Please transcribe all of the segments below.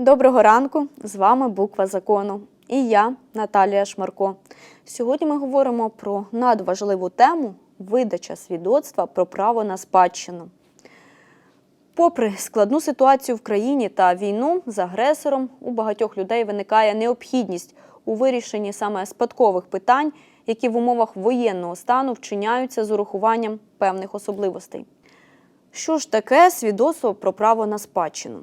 Доброго ранку! З вами Буква Закону. І я, Наталія Шмарко. Сьогодні ми говоримо про надважливу тему видача свідоцтва про право на спадщину. Попри складну ситуацію в країні та війну з агресором, у багатьох людей виникає необхідність у вирішенні саме спадкових питань, які в умовах воєнного стану вчиняються з урахуванням певних особливостей. Що ж таке свідоцтво про право на спадщину?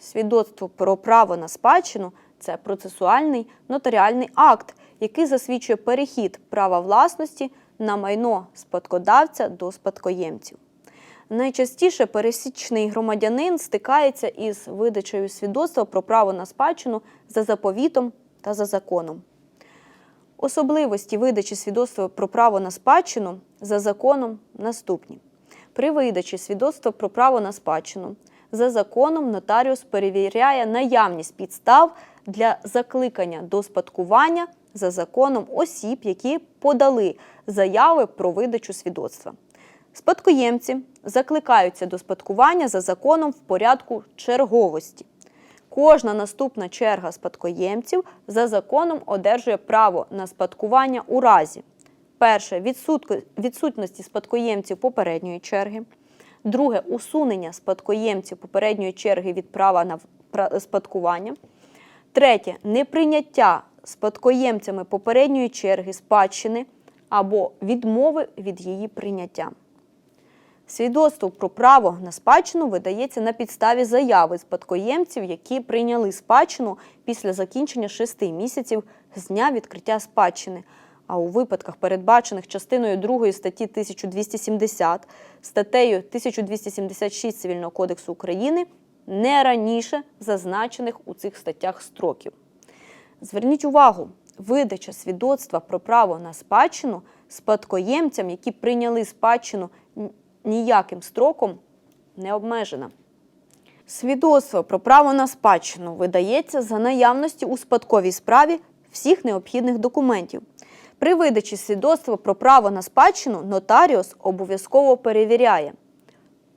Свідоцтво про право на спадщину це процесуальний нотаріальний акт, який засвідчує перехід права власності на майно спадкодавця до спадкоємців. Найчастіше пересічний громадянин стикається із видачею свідоцтва про право на спадщину за заповітом та за законом. Особливості видачі свідоцтва про право на спадщину за законом наступні. При видачі свідоцтва про право на спадщину за законом нотаріус перевіряє наявність підстав для закликання до спадкування за законом осіб, які подали заяви про видачу свідоцтва. Спадкоємці закликаються до спадкування за законом в порядку черговості. Кожна наступна черга спадкоємців за законом одержує право на спадкування у разі перше відсутності спадкоємців попередньої черги, друге усунення спадкоємців попередньої черги від права на спадкування, третє неприйняття спадкоємцями попередньої черги спадщини або відмови від її прийняття. Свідоцтво про право на спадщину видається на підставі заяви спадкоємців, які прийняли спадщину після закінчення шести місяців з дня відкриття спадщини. А у випадках, передбачених частиною 2 статті 1270, статтею 1276 Цивільного кодексу України, не раніше зазначених у цих статтях строків. Зверніть увагу, видача свідоцтва про право на спадщину спадкоємцям, які прийняли спадщину ніяким строком, не обмежена. Свідоцтво про право на спадщину видається за наявності у спадковій справі всіх необхідних документів. При видачі свідоцтва про право на спадщину нотаріус обов'язково перевіряє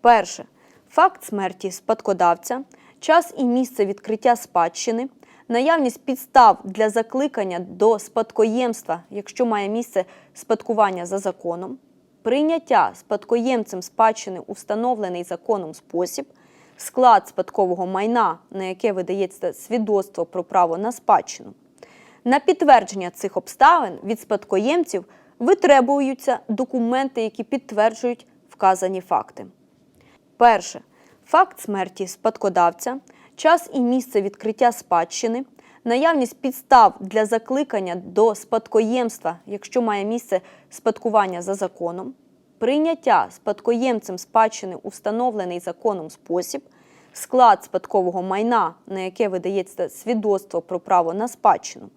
Перше. Факт смерті спадкодавця, час і місце відкриття спадщини, наявність підстав для закликання до спадкоємства, якщо має місце спадкування за законом, прийняття спадкоємцем спадщини у встановлений законом спосіб, склад спадкового майна, на яке видається свідоцтво про право на спадщину. На підтвердження цих обставин від спадкоємців витребуються документи, які підтверджують вказані факти. Перше. Факт смерті спадкодавця, час і місце відкриття спадщини, наявність підстав для закликання до спадкоємства, якщо має місце спадкування за законом, прийняття спадкоємцем спадщини у встановлений законом спосіб, склад спадкового майна, на яке видається свідоцтво про право на спадщину.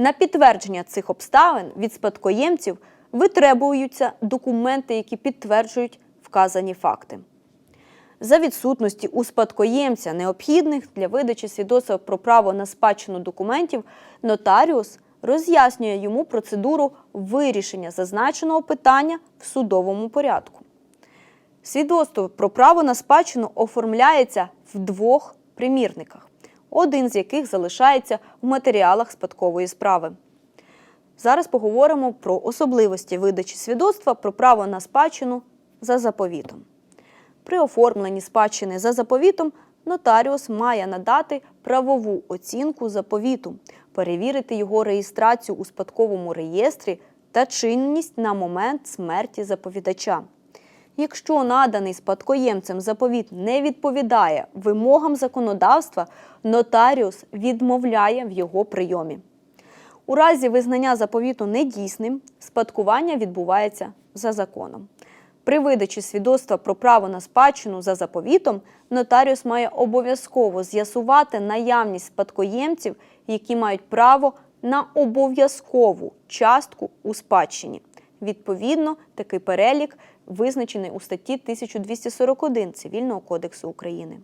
На підтвердження цих обставин від спадкоємців витребуються документи, які підтверджують вказані факти. За відсутності у спадкоємця необхідних для видачі свідоцтва про право на спадщину документів, нотаріус роз'яснює йому процедуру вирішення зазначеного питання в судовому порядку. Свідоцтво про право на спадщину оформляється в двох примірниках, один з яких залишається в матеріалах спадкової справи. Зараз поговоримо про особливості видачі свідоцтва про право на спадщину за заповітом. При оформленні спадщини за заповітом нотаріус має надати правову оцінку заповіту, перевірити його реєстрацію у спадковому реєстрі та чинність на момент смерті заповідача. Якщо наданий спадкоємцем заповіт не відповідає вимогам законодавства, нотаріус відмовляє в його прийомі. У разі визнання заповіту недійсним, спадкування відбувається за законом. При видачі свідоцтва про право на спадщину за заповітом нотаріус має обов'язково з'ясувати наявність спадкоємців, які мають право на обов'язкову частку у спадщині. Відповідно, такий перелік визначений у статті 1241 Цивільного кодексу України.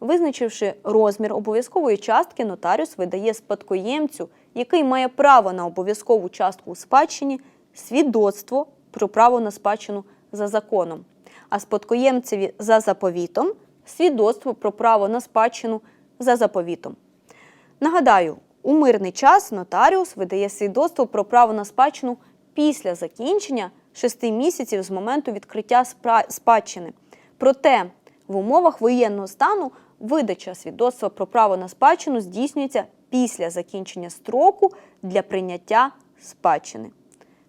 Визначивши розмір обов'язкової частки, нотаріус видає спадкоємцю, який має право на обов'язкову частку у спадщині, свідоцтво про право на спадщину за законом, а спадкоємцеві за заповітом свідоцтво про право на спадщину за заповітом. Нагадаю, у мирний час нотаріус видає свідоцтво про право на спадщину після закінчення шести місяців з моменту відкриття спадщини. Проте в умовах воєнного стану видача свідоцтва про право на спадщину здійснюється після закінчення строку для прийняття спадщини.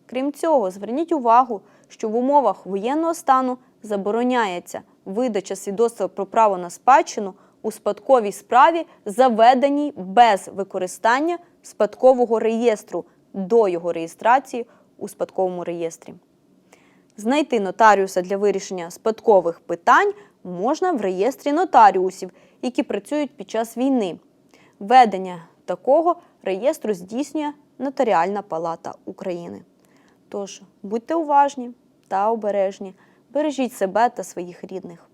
Крім цього, зверніть увагу, що в умовах воєнного стану забороняється видача свідоцтва про право на спадщину у спадковій справі, заведеній без використання спадкового реєстру до його реєстрації у спадковому реєстрі. Знайти нотаріуса для вирішення спадкових питань можна в реєстрі нотаріусів, які працюють під час війни. Ведення такого реєстру здійснює Нотаріальна палата України. Тож будьте уважні та обережні, бережіть себе та своїх рідних.